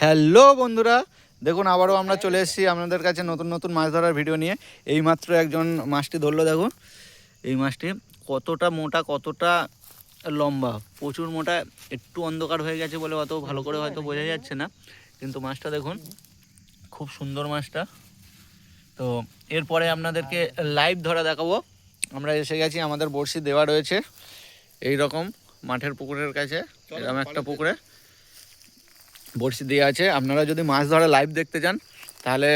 Hello বন্ধুরা দেখুন আবারও আমরা চলে এসেছি আপনাদের কাছে নতুন নতুন মাছ ধরার ভিডিও নিয়ে। এইমাত্র একজন মাছটি ধরলো দেখুন। এই মাছটি কতটা মোটা কতটা লম্বা প্রচুর মোটা একটু অন্ধকার হয়ে গেছে বলে অত ভালো করে হয়তো বোঝা যাচ্ছে না। কিন্তু মাছটা দেখুন খুব সুন্দর মাছটা। তো এরপরে আপনাদেরকে লাইভ ধরা দেখাবো। আমরা এসে গেছি আমাদের বড়শি দেওয়া রয়েছে। এই রকম মাঠের পুকুরের কাছে এরকম একটা পুকুরে। বড়শি দেওয়া আছে। আপনারা যদি মাছ ধরা লাইভ দেখতে চান, তাহলে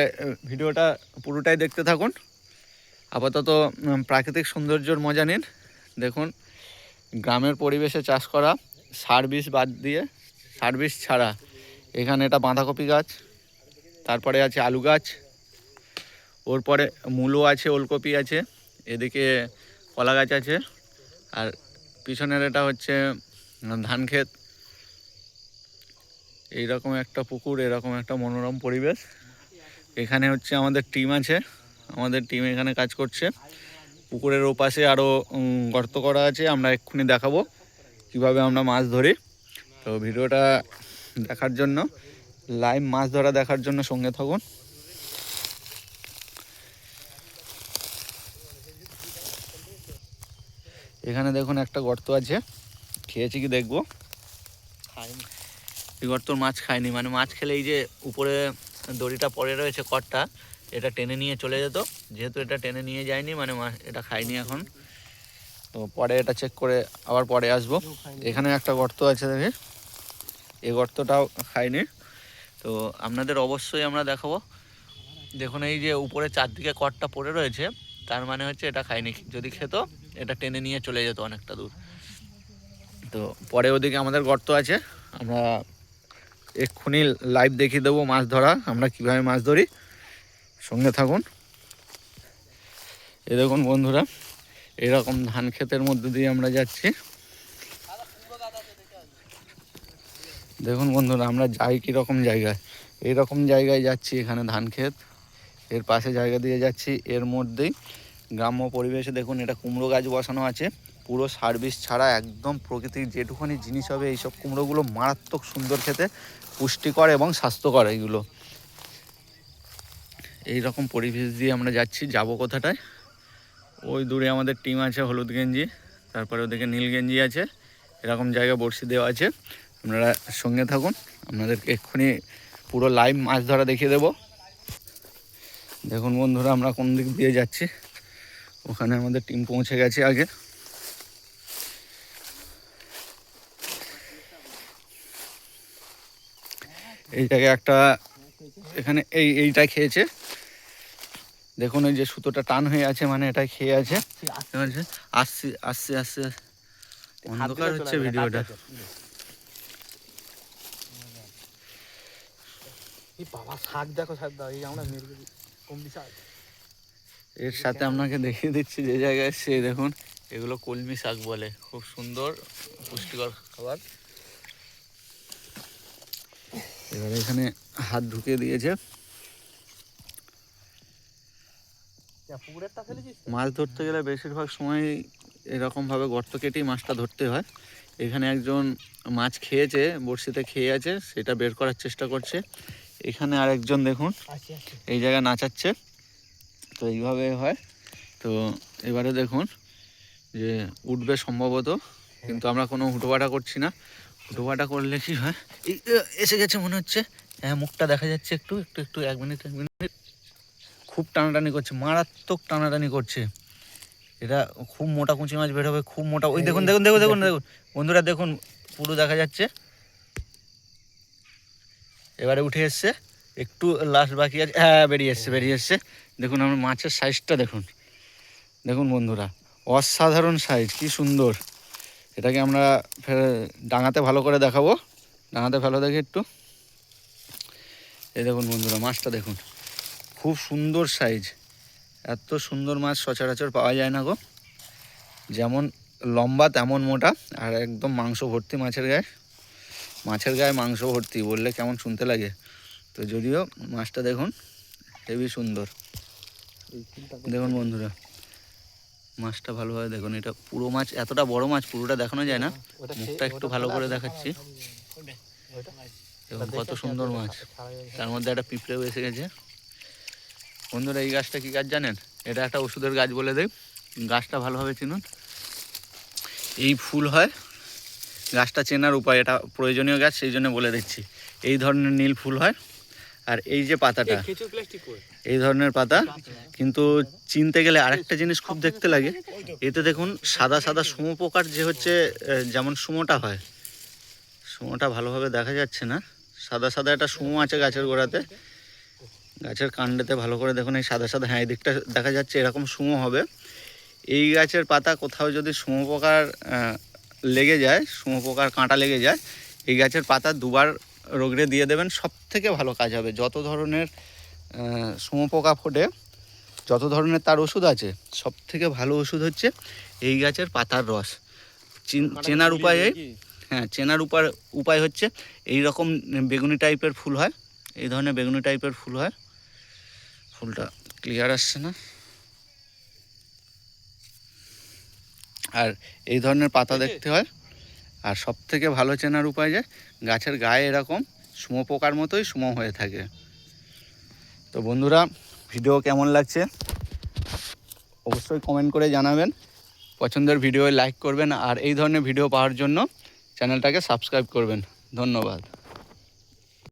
ভিডিওটা পুরোটাই দেখতে থাকুন। আপাতত প্রাকৃতিক সৌন্দর্যর মজা নিন। দেখুন, গ্রামের পরিবেশে চাষ করা সার বিষ বাদ দিয়ে সার বিষ ছাড়া। এখানে এটা বাঁধাকপি গাছ, তারপরে আছে আলু গাছ, ওর পরে মূলো আছে, ওলকপি আছে, এদিকে কলা গাছ আছে, আর পিছনের এটা হচ্ছে ধান ক্ষেত। এইরকম একটা পুকুর, এরকম একটা মনোরম পরিবেশ। এখানে হচ্ছে আমাদের টিম আছে। আমাদের টিম এখানে কাজ করছে। পুকুরের ওপাশে আরও গর্ত করা আছে। আমরা এক্ষুনি দেখাবো কীভাবে আমরা মাছ ধরি। তো ভিডিওটা দেখার জন্য লাইভ মাছ ধরা দেখার জন্য সঙ্গে থাকুন। এখানে দেখুন একটা গর্ত আছে। খেয়েছি কি দেখব? এই গর্তর মাছ খায়নি মানে মাছ খেলে এই যে উপরে দড়িটা পড়ে রয়েছে কটটা, এটা টেনে নিয়ে চলে যেত। যেহেতু এটা টেনে নিয়ে যায়নি মানে মাছ এটা খায়নি এখন। তো পরে এটা চেক করে আবার পরে আসব। এখানে একটা গর্ত আছে দেখি। এই গর্তটাও খায়নি তো আপনাদের অবশ্যই আমরা দেখাবো। দেখুন এই যে উপরে চারদিকে কটটা পড়ে রয়েছে, তার মানে হচ্ছে এটা খায়নি যদি খেত, এটা টেনে নিয়ে চলে যেত অনেকটা দূর। তো পরে ওদিকে আমাদের গর্ত আছে। আমরা এক্ষুনি লাইভ দেখিয়ে দেবো মাছ ধরা, আমরা কীভাবে মাছ ধরি। সঙ্গে থাকুন। এ দেখুন বন্ধুরা, এরকম ধান ক্ষেতের মধ্যে দিয়ে আমরা যাচ্ছি। দেখুন বন্ধুরা, আমরা যাই কীরকম জায়গায়। এইরকম জায়গায় যাচ্ছি এখানে ধান ক্ষেত। এর পাশে জায়গা দিয়ে যাচ্ছি। এর মধ্যেই গ্রাম্য পরিবেশে দেখুন, এটা কুমড়ো গাছ বসানো আছে। পুরো সার্ভিস ছাড়া একদম প্রকৃতির যেটুখানি জিনিস হবে, এইসব কুমড়োগুলো মারাত্মক সুন্দর খেতে, পুষ্টিকর এবং স্বাস্থ্যকর এইগুলো এই রকম পরিবেশ দিয়ে আমরা যাচ্ছি, যাব কোথাটায়? ওই দূরে আমাদের টিম আছে হলুদ গেঞ্জি, তারপরে ওদিকে নীল গেঞ্জি আছে, এরকম জায়গায় বড়শি দেওয়া আছে। আপনারা সঙ্গে থাকুন, আপনাদেরকে এক্ষুনি পুরো লাইভ মাছ ধরা দেখিয়ে দেবো। দেখুন বন্ধুরা, আমরা কোন দিক দিয়ে যাচ্ছি? ওখানে আমাদের টিম পৌঁছে গেছে আগে। এই জায়গায় একটা এখানে এই এইটা খেয়েছে। দেখুন ওই যে সুতোটা টান হয়ে আছে মানে এটা খেয়ে আছে। আসছে আসছে আসছে অন্ধকার হচ্ছে ভিডিওটা। এর সাথে আপনাকে দেখিয়ে দিচ্ছি যে জায়গায় সে দেখুন এগুলো কলমি শাক বলে খুব সুন্দর পুষ্টিকর খাবার। এবারে এখানে হাত ঢুকিয়ে দিয়েছে। মাছ ধরতে গেলে বেশিরভাগ সময় এরকমভাবে গর্ত কেটেই মাছটা ধরতে হয়। এখানে একজন মাছ খেয়েছে বড়শিতে খেয়ে আছে সেটা বের করার চেষ্টা করছে। এখানে আরেকজন দেখুন আচ্ছা আচ্ছা। এই জায়গায় নাচাচ্ছে। তো এইভাবে হয়। তো এবারে দেখুন যে উঠবে সম্ভবত কিন্তু আমরা কোনো হুটোপাটা করছি না। হুটোপাটা করলে কি হয়? এই এসে গেছে মনে হচ্ছে। হ্যাঁ মুখটা দেখা যাচ্ছে একটু একটু একটু, এক মিনিট এক মিনিট। খুব টানাটানি করছে, মারাত্মক টানাটানি করছে। এটা খুব মোটা কুচি মাছ বের হবে, খুব মোটা। ওই দেখুন দেখুন দেখুন দেখুন দেখুন। বন্ধুরা, দেখুন, পুরো দেখা যাচ্ছে। এবারে উঠে এসছে। একটু লাস্ট বাকি আছে। হ্যাঁ বেরিয়ে এসছে বেরিয়ে এসছে। দেখুন, আমার মাছের সাইজটা দেখুন। দেখুন, বন্ধুরা, অসাধারণ সাইজ কি সুন্দর। এটাকে আমরা ফের ডাঙাতে ভালো করে দেখাবো। ডাঙাতে ভালো দেখে একটু। এই দেখুন বন্ধুরা, মাছটা দেখুন। খুব সুন্দর সাইজ এত সুন্দর মাছ সচরাচর পাওয়া যায় না গো। যেমন লম্বা, তেমন মোটা। আর একদম মাংস ভর্তি মাছের গায়ে। মাছের গায়ে মাংস ভর্তি বললে কেমন শুনতে লাগে। তো যদিও মাছটা দেখুন, হেভি সুন্দর। দেখুন বন্ধুরা। মাছটা ভালোভাবে দেখুন এটা পুরো মাছ এতটা বড় মাছ পুরোটা দেখানো যায় না। মুখটা একটু ভালো করে দেখাচ্ছি। এবং কত সুন্দর মাছ। তার মধ্যে একটা পিঁপড়েও এসে গেছে। বন্ধুরা এই গাছটা কি গাছ জানেন? এটা একটা ওষুধের গাছ বলে দেয় গাছটা ভালোভাবে চিনুন। এই ফুল হয়। গাছটা চেনার উপায় এটা প্রয়োজনীয় গাছ সেই জন্য বলে দিচ্ছি। এই ধরনের নীল ফুল হয়। আর এই যে পাতাটা এই ধরনের পাতা কিন্তু চিনতে গেলে আরেকটা জিনিস খুব দেখতে লাগে। এতে দেখুন সাদা সাদা সুমো পোকার যে হচ্ছে যেমন সুমোটা হয় সুমোটা ভালোভাবে দেখা যাচ্ছে না। সাদা সাদা একটা সুমো আছে গাছের গোড়াতে। গাছের কাণ্ডেতে ভালো করে দেখুন এই সাদা সাদা হ্যাঁ এই দিকটা দেখা যাচ্ছে এরকম সুমো হবে। এই গাছের পাতা কোথাও যদি সুমো পোকার লেগে যায় সুমো পোকার কাঁটা লেগে যায় এই গাছের পাতা দুবার রোগড়ে দিয়ে দেবেন সব থেকে ভালো কাজ হবে। যত ধরনের শুঁয়োপোকা ফোটে যত ধরনের তার ওষুধ আছে সব থেকে ভালো ওষুধ হচ্ছে এই গাছের পাতার রস। চিন- চেনার উপায় এই হ্যাঁ চেনার উপায় উপায় হচ্ছে এই রকম বেগুনি টাইপের ফুল হয় এই ধরনের বেগুনি টাইপের ফুল হয়। ফুলটা ক্লিয়ার আসছে না। আর এই ধরনের পাতা দেখতে হয়। আর সব থেকে ভালো চেনার উপায় যে গাছের গায়ে এরকম সুমো পোকার মতোই সুমো হয়ে থাকে। তো বন্ধুরা, ভিডিও কেমন লাগছে? অবশ্যই কমেন্ট করে জানাবেন। পছন্দের ভিডিও লাইক করবেন আর এই ধরনের ভিডিও পাওয়ার জন্য চ্যানেলটাকে সাবস্ক্রাইব করবেন। ধন্যবাদ।